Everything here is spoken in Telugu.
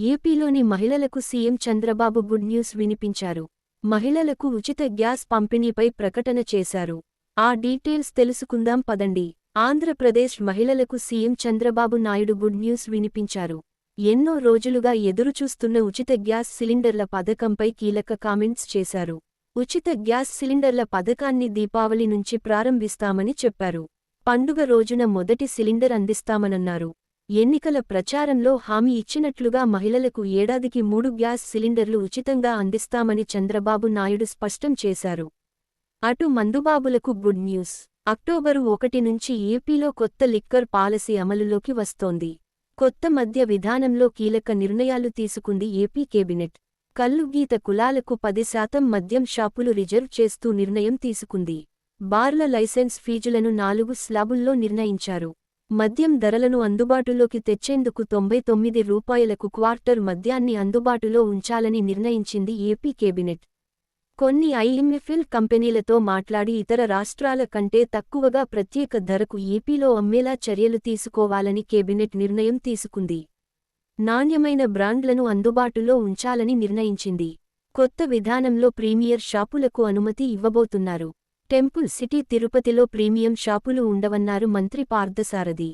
ఏపీలోని మహిళలకు సీఎం చంద్రబాబు గుడ్ న్యూస్ వినిపించారు. మహిళలకు ఉచిత గ్యాస్ పంపిణీపై ప్రకటన చేశారు. ఆ డీటెయిల్స్ తెలుసుకుందాం పదండి. ఆంధ్రప్రదేశ్ మహిళలకు CM Chandrababu Naidu good news వినిపించారు. ఎన్నో రోజులుగా ఎదురుచూస్తున్న ఉచిత గ్యాస్ సిలిండర్ల పథకంపై కీలక కామెంట్స్ చేశారు. ఉచిత గ్యాస్ సిలిండర్ల పథకాన్ని దీపావళి నుంచి ప్రారంభిస్తామని చెప్పారు. పండుగ రోజున మొదటి సిలిండర్ అందిస్తామనన్నారు. ఎన్నికల ప్రచారంలో హామీ ఇచ్చినట్లుగా మహిళలకు ఏడాదికి మూడు గ్యాస్ సిలిండర్లు ఉచితంగా అందిస్తామని చంద్రబాబు నాయుడు స్పష్టం చేశారు. అటు మందుబాబులకు గుడ్ న్యూస్. అక్టోబరు ఒకటి నుంచి ఏపీలో కొత్త లిక్కర్ పాలసీ అమలులోకి వస్తోంది. కొత్త మద్య విధానంలో కీలక నిర్ణయాలు తీసుకుంది ఏపీ కేబినెట్. కల్లుగీత కులాలకు పది శాతం మద్యం షాపులు రిజర్వ్ చేస్తూ నిర్ణయం తీసుకుంది. బార్ల లైసెన్స్ ఫీజులను నాలుగు స్లాబుల్లో నిర్ణయించారు. మద్యం ధరలను అందుబాటులోకి తెచ్చేందుకు తొంభై తొమ్మిది రూపాయలకు క్వార్టర్ మద్యాన్ని అందుబాటులో ఉంచాలని నిర్ణయించింది ఏపీ కేబినెట్. కొన్ని ఐఎంఎఫ్ఎల్ కంపెనీలతో మాట్లాడి ఇతర రాష్ట్రాల కంటే తక్కువగా ప్రత్యేక ధరకు ఏపీలో అమ్మేలా చర్యలు తీసుకోవాలని కేబినెట్ నిర్ణయం తీసుకుంది. నాణ్యమైన బ్రాండ్లను అందుబాటులో ఉంచాలని నిర్ణయించింది. కొత్త విధానంలో ప్రీమియర్ షాపులకు అనుమతి ఇవ్వబోతున్నారు. టెంపుల్ సిటీ తిరుపతిలో ప్రీమియం షాపులు ఉండవన్నారు మంత్రి పార్థసారథి.